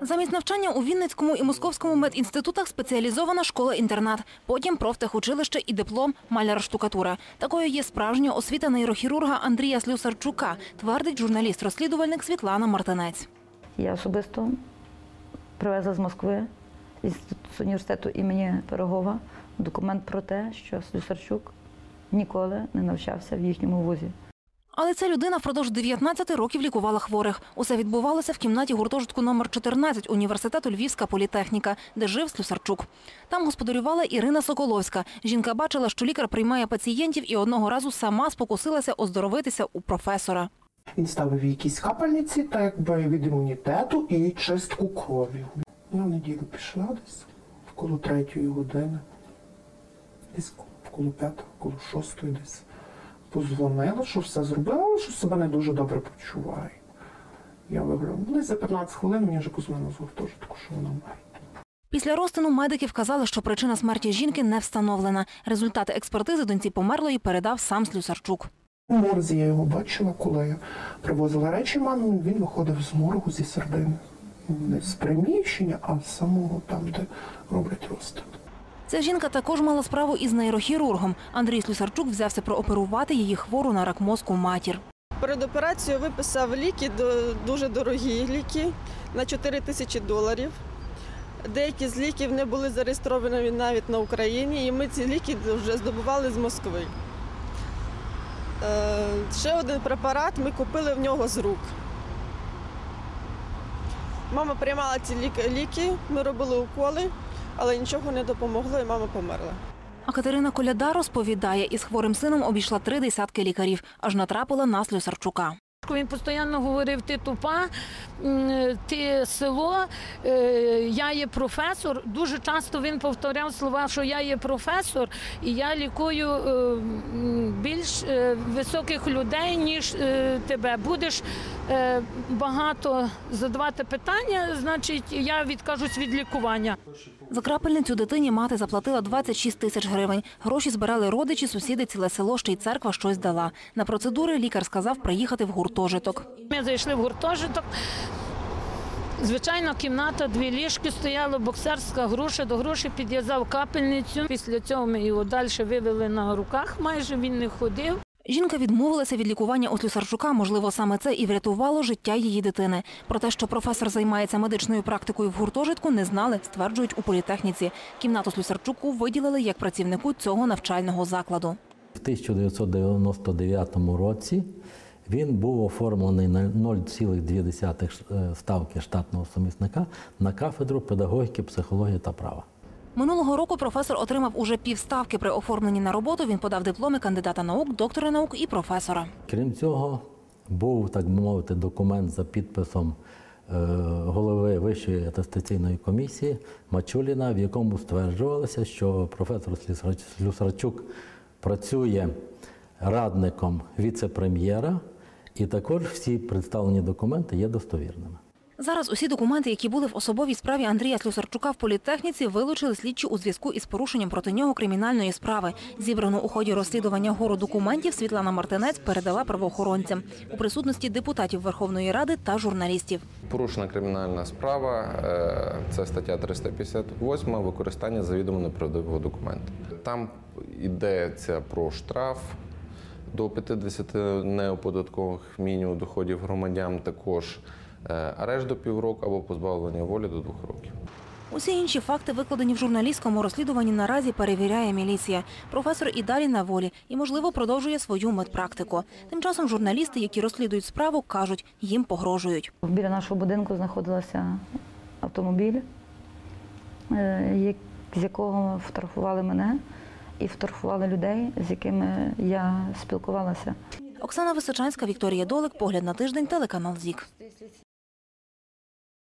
Замість навчання у Вінницькому і Московському медінститутах спеціалізована школа-інтернат. Потім профтехучилище і диплом маляра-штукатура. Такою є справжня освіта нейрохірурга Андрія Слюсарчука, твердить журналіст-розслідувальник Світлана Мартинець. Я особисто привезла з Москви з університету імені Пирогова документ про те, що Слюсарчук ніколи не навчався в їхньому вузі. Але ця людина впродовж 19 років лікувала хворих. Усе відбувалося в кімнаті гуртожитку номер 14 університету Львівська політехніка, де жив Слюсарчук. Там господарювала Ірина Соколовська. Жінка бачила, що лікар приймає пацієнтів і одного разу сама спокусилася оздоровитися у професора. Він ставив якісь капельниці, так якби від імунітету і чистку крові. Я в неділю пішла десь вколо третьої години, десь вколо п'ятої, вколо шостої десь. Позвонила, що все зробила, але що себе не дуже добре почуваю. Я вигляну. Десь за 15 хвилин мені вже позвонили з гуртожитку, що вона мертва. Після розтину медики вказали, що причина смерті жінки не встановлена. Результати експертизи доньці померлої передав сам Слюсарчук. У морзі я його бачила, коли я привозила речі мамі, він виходив з моргу зі середини. Не з приміщення, а з самого там, де роблять розтин. Ця жінка також мала справу із нейрохірургом. Андрій Слюсарчук взявся прооперувати її хвору на рак мозку матір. Перед операцією виписав ліки, дуже дорогі ліки на 4 тисячі доларів. Деякі з ліків не були зареєстровані навіть на Україні, і ми ці ліки вже здобували з Москви. Е, Ще один препарат ми купили в нього з рук. Мама приймала ці ліки, ми робили уколи, але нічого не допомогло, і мама померла. А Катерина Коляда розповідає, із хворим сином обійшла три десятки лікарів, аж натрапила на Слюсарчука. Він постійно говорив: ти тупа, ти село, е, я є професор. Дуже часто він повторяв слова, що я є професор, і я лікую е, більш е, високих людей, ніж тебе. Будеш багато задавати питання, значить я відкажусь від лікування. За крапельницю дитині мати заплатила 26 тисяч гривень. Гроші збирали родичі, сусіди, ціле село, ще й церква щось дала. На процедури лікар сказав приїхати в гуртожиток. Ми зайшли в гуртожиток. Звичайно, кімната, дві ліжки стояла, боксерська груша, до груші підв'язав капельницю. Після цього ми його далі вивели на руках, майже він не ходив. Жінка відмовилася від лікування у Слюсарчука. Можливо, саме це і врятувало життя її дитини. Про те, що професор займається медичною практикою в гуртожитку, не знали, стверджують у політехніці. Кімнату Слюсарчуку виділили як працівнику цього навчального закладу. В 1999 році він був оформлений на 0,2 ставки штатного сумісника на кафедру педагогіки, психології та права. Минулого року професор отримав уже півставки при оформленні на роботу. Він подав дипломи кандидата наук, доктора наук і професора. Крім цього, був, так би мовити, документ за підписом е, голови Вищої атестаційної комісії Мачуліна, в якому стверджувалося, що професор Слюсар- Слюсарчук працює радником віце-прем'єра, і також всі представлені документи є достовірними. Зараз усі документи, які були в особовій справі Андрія Слюсарчука в політехніці, вилучили слідчі у зв'язку із порушенням проти нього кримінальної справи. Зібрану у ході розслідування гору документів Світлана Мартинець передала правоохоронцям у присутності депутатів Верховної Ради та журналістів. Порушена кримінальна справа, е, це стаття 358 використання завідомо неправдивого документу. Там йдеться про штраф до 50 неоподаткових мінімум доходів громадян, також арешт до півроку або позбавлення волі до двох років. Усі інші факти, викладені в журналістському розслідуванні, наразі перевіряє міліція. Професор і далі на волі і, можливо, продовжує свою медпрактику. Тим часом журналісти, які розслідують справу, кажуть, їм погрожують. Біля нашого будинку знаходилася автомобіль, е, з якого фотографували мене і фотографували людей, з якими я спілкувалася. Оксана Височанська, Вікторія Долик, погляд на тиждень, телеканал ЗІК.